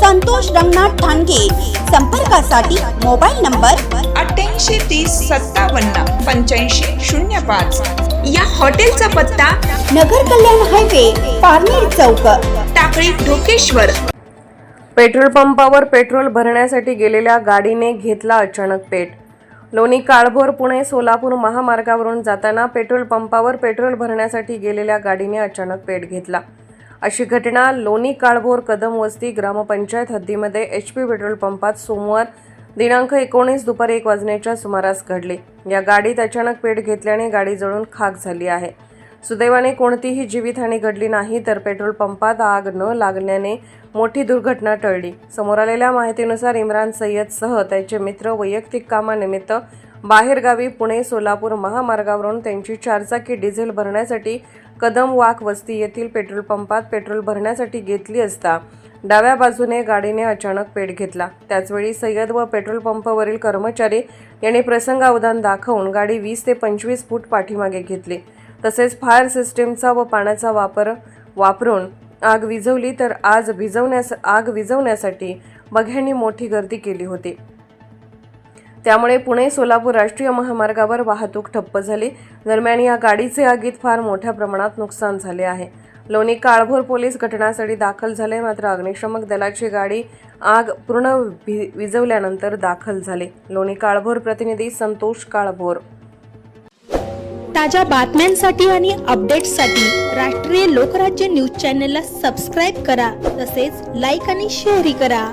संतोष रंगनाथ ठाणगे. संपर्कासाठी mobile number अठ्ठ्याऐंशी तीस सत्तावन्न पंच्याऐंशी शून्य पाच. या हॉटेलचा पत्ता नगर कल्याण हायवे पारनेर चौक. टाकळी ढोकेश्वर. पेट्रोल पंपावर पेट्रोल भरण्यासाठी गेलेल्या गाडीने घेतला अचानक पेट. लोणी काळभोर पुणे सोलापूर महामार्गावरून जाताना पेट्रोल पंपावर पेट्रोल भरण्यासाठी गेलेल्या गाडीने अचानक पेट घेतला. अशी घटना लोणी काळभोर कदम वस्ती ग्रामपंचायत हद्दीमध्ये एच पी पेट्रोल पंपात सोमवार दिनांक एकोणीस दुपारी एक वाजण्याच्या सुमारास घडली. या गाडीत अचानक पेट घेतल्याने गाडी जळून खाक झाली आहे. सुदैवाने कोणतीही जीवितहानी घडली नाही तर पेट्रोल पंपात आग न लागल्याने मोठी दुर्घटना टळली. समोर आलेल्या माहितीनुसार इम्रान सय्यदसह त्याचे मित्र वैयक्तिक कामानिमित्त बाहेरगावी पुणे सोलापूर महामार्गावरून त्यांची चारचाकी डिझेल भरण्यासाठी कदम वाक वस्ती येथील पेट्रोल पंपात पेट्रोल भरण्यासाठी घेतली असता डाव्या बाजूने गाडीने अचानक पेट घेतला. त्याचवेळी सय्यद व पेट्रोल पंपावरील कर्मचारी यांनी प्रसंगावधान दाखवून गाडी वीस ते पंचवीस फूट पाठीमागे घेतली. तसेच फायर सिस्टीमचा व पाण्याचा वापर वापरून आग विझवली तर आज भिजवण्यास आग विझवण्यासाठी बघ्यांनी मोठी गर्दी केली होती. त्यामुळे पुणे सोलापूर राष्ट्रीय महामार्गावर वाहतूक ठप्प झाली. दरम्यान या गाडीचे आगीत फार मोठ्या प्रमाणात नुकसान झाले आहे. लोणी काळभोर पोलीस घटनास्थळी दाखल झाले. मात्र अग्निशमक दलाची गाडी आग पूर्ण विजवल्यानंतर विझवल्यानंतर दाखल झाले. लोणी काळभोर प्रतिनिधी संतोष काळभोर. ताज्या बातम्यांसाठी आणि अपडेट्ससाठी राष्ट्रीय लोकराज्य न्यूज चॅनलला सबस्क्राईब करा. तसेच लाईक आणि शेअरही करा.